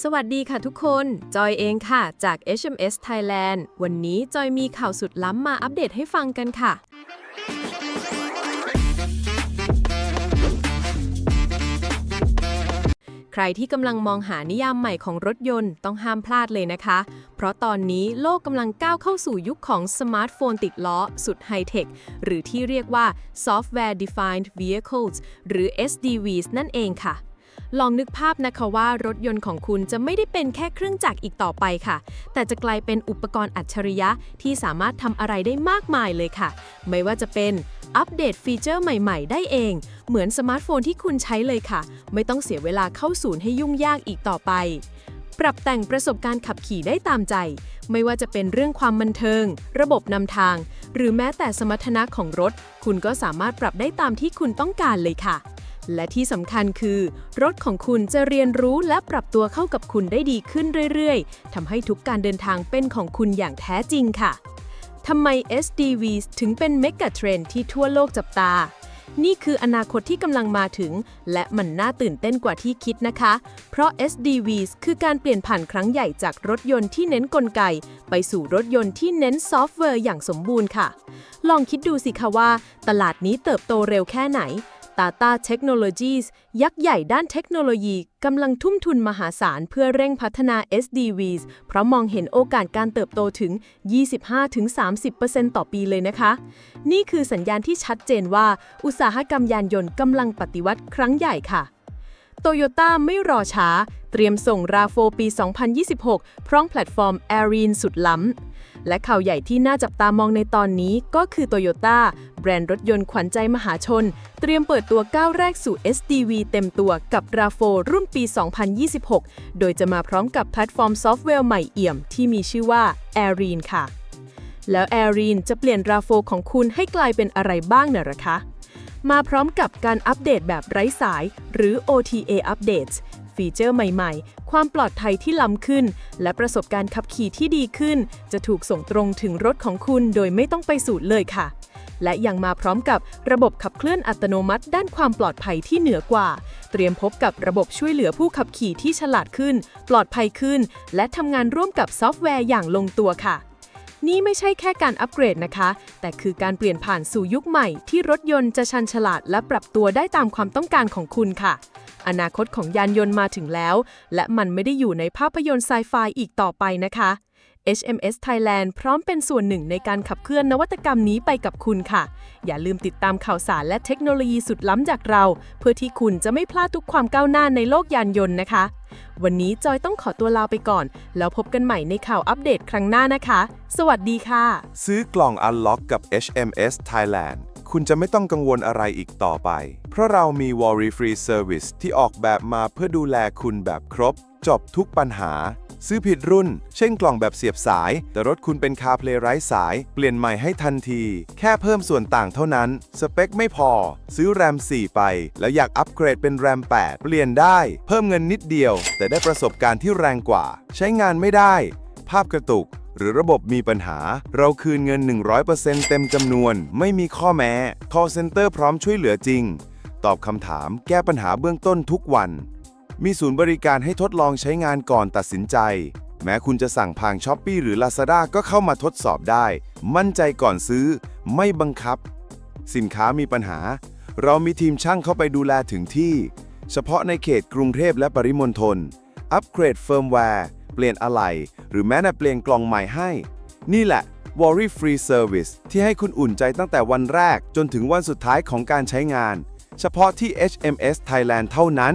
สวัสดีค่ะทุกคน จอยเองค่ะ จาก HMS Thailand วันนี้จอยมีข่าวสุดล้ำมาอัปเดตให้ฟังกันค่ะ ใครที่กำลังมองหานิยามใหม่ของรถยนต์ต้องห้ามพลาดเลยนะคะ เพราะตอนนี้โลกกำลังก้าวเข้าสู่ยุคของสมาร์ทโฟนติดล้อ สุดไฮเทค หรือที่เรียกว่า Software Defined Vehicles หรือ SDVs นั่นเองค่ะ ลองนึกภาพนะคะว่ารถยนต์ของคุณจะไม่ได้เป็นแค่เครื่องจักรอีกต่อไปค่ะ แต่จะกลายเป็นอุปกรณ์อัจฉริยะที่สามารถทำอะไรได้มากมายเลยค่ะ ไม่ว่าจะเป็นอัปเดตฟีเจอร์ใหม่ ๆ ได้เอง เหมือนสมาร์ทโฟนที่คุณใช้เลยค่ะ ไม่ต้องเสียเวลาเข้าศูนย์ให้ยุ่งยากอีกต่อไป ปรับแต่งประสบการณ์ขับขี่ได้ตามใจ ไม่ว่าจะเป็นเรื่องความบันเทิง ระบบนำทาง หรือแม้แต่สมรรถนะของรถ คุณก็สามารถปรับได้ตามที่คุณต้องการเลยค่ะ และที่สำคัญคือ รถของคุณจะเรียนรู้และปรับตัวเข้ากับคุณได้ดีขึ้นเรื่อยๆทำให้ทุกการเดินทางเป็นของคุณอย่างแท้จริงค่ะทำไม SDVs ถึงเป็นเมกะเทรนที่ทั่วโลกจับตา นี่คืออนาคตที่กำลังมาถึง และมันน่าตื่นเต้นกว่าที่คิดนะคะ เพราะ SDVs คือการเปลี่ยนผ่านครั้งใหญ่จากรถยนต์ที่เน้นกลไก ไปสู่รถยนต์ที่เน้นซอฟต์แวร์อย่างสมบูรณ์ค่ะ ลองคิดดูสิคะว่า ตลาดนี้เติบโตเร็วแค่ไหน Tata Technologies ยักษ์ใหญ่ด้านเทคโนโลยีกำลังทุ่มทุนมหาศาลเพื่อเร่งพัฒนา SDVs เพราะมองเห็นโอกาสการเติบโตถึง 25-30%ต่อปีเลยนะคะ นี่คือสัญญาณที่ชัดเจนว่า อุตสาหกรรมยานยนต์กำลังปฏิวัติครั้งใหญ่ค่ะโตโยต้าไม่รอช้า เตรียมส่ง RAV4 ปี 2026 พร้อมแพลตฟอร์ม a r i n สุดล้ำ และข่าวใหญ่ที่น่าจับตามองในตอนนี้ก็คือโตโยต้า แบรนด์รถยนต์ขวัญใจมหาชน เตรียมเปิดตัวก้าวแรกสู่ SDV เต็มตัวกับ RAV4 รุ่นปี 2026 โดยจะมาพร้อมกับแพลตฟอร์มซอฟต์แวร์ใหม่เอี่ยม ที่มีชื่อว่า a r i n ค่ะ แล้ว a r i n จะเปลี่ยน RAV4 ของคุณให้กลายเป็นอะไรบ้างเนี่ยหรอคะ มาพร้อมกับการอัปเดตแบบไร้สาย หรือ OTA Updates ฟีเจอร์ใหม่ๆ ความปลอดภัยที่ล้ำขึ้น และประสบการณ์ขับขี่ที่ดีขึ้น จะถูกส่งตรงถึงรถของคุณโดยไม่ต้องไปสูตรเลยค่ะ และยังมาพร้อมกับระบบขับเคลื่อนอัตโนมัติด้านความปลอดภัยที่เหนือกว่า เตรียมพบกับระบบช่วยเหลือผู้ขับขี่ที่ฉลาดขึ้น ปลอดภัยขึ้น และทำงานร่วมกับซอฟต์แวร์อย่างลงตัวค่ะ นี่ไม่ใช่แค่การอัปเกรดนะคะ แต่คือการเปลี่ยนผ่านสู่ยุคใหม่ ที่รถยนต์จะชันฉลาดและปรับตัวได้ตามความต้องการของคุณค่ะอนาคตของยานยนต์มาถึงแล้ว และมันไม่ได้อยู่ในภาพยนตร์ไซไฟอีกต่อไปนะคะ HMS Thailand พร้อมเป็นส่วนหนึ่งในการขับเคลื่อนนวัตกรรมนี้ไปกับคุณค่ะ อย่าลืมติดตามข่าวสารและเทคโนโลยีสุดล้ำจากเรา เพื่อที่คุณจะไม่พลาดทุกความก้าวหน้าในโลกยานยนต์นะคะ วันนี้จอยต้องขอตัวลาไปก่อน แล้วพบกันใหม่ในข่าวอัปเดตครั้งหน้านะคะ สวัสดีค่ะ ซื้อกล่อง Unlock กับ HMS Thailand คุณจะไม่ต้องกังวลอะไรอีกต่อไป เพราะเรามี Worry Free Service ที่ออกแบบมาเพื่อดูแลคุณแบบครบ จบทุกปัญหา ซื้อผิดรุ่น เช่นกล่องแบบเสียบสาย แต่รถคุณเป็น CarPlay ไร้สาย เปลี่ยนใหม่ให้ทันที แค่เพิ่มส่วนต่างเท่านั้น สเปคไม่พอ ซื้อแรม 4 ไป แล้วอยากอัปเกรดเป็นแรม 8 เปลี่ยนได้ เพิ่มเงินนิดเดียว แต่ได้ประสบการณ์ที่แรงกว่า ใช้งานไม่ได้ ภาพกระตุกหรือระบบมีปัญหา เราคืนเงิน 100%เต็มจำนวน ไม่มีข้อแม้ call center พร้อมช่วยเหลือจริง ตอบคำถาม แก้ปัญหาเบื้องต้นทุกวัน มีศูนย์บริการให้ทดลองใช้งานก่อนตัดสินใจ แม้คุณจะสั่งผ่านช้อปปีหรือ Lazada ก็เข้ามาทดสอบได้ มั่นใจก่อนซื้อ ไม่บังคับ สินค้ามีปัญหา เรามีทีมช่างเข้าไปดูแลถึงที่ เฉพาะในเขตกรุงเทพและปริมณฑล อัปเกรดเฟิร์มแวร์ เปลี่ยนอะไหล่หรือแม้แต่เปลี่ยนกล่องใหม่ให้ นี่แหละ Worry Free Service ที่ให้คุณอุ่นใจตั้งแต่วันแรกจนถึงวันสุดท้ายของการใช้งาน เฉพาะที่ HMS Thailand เท่านั้น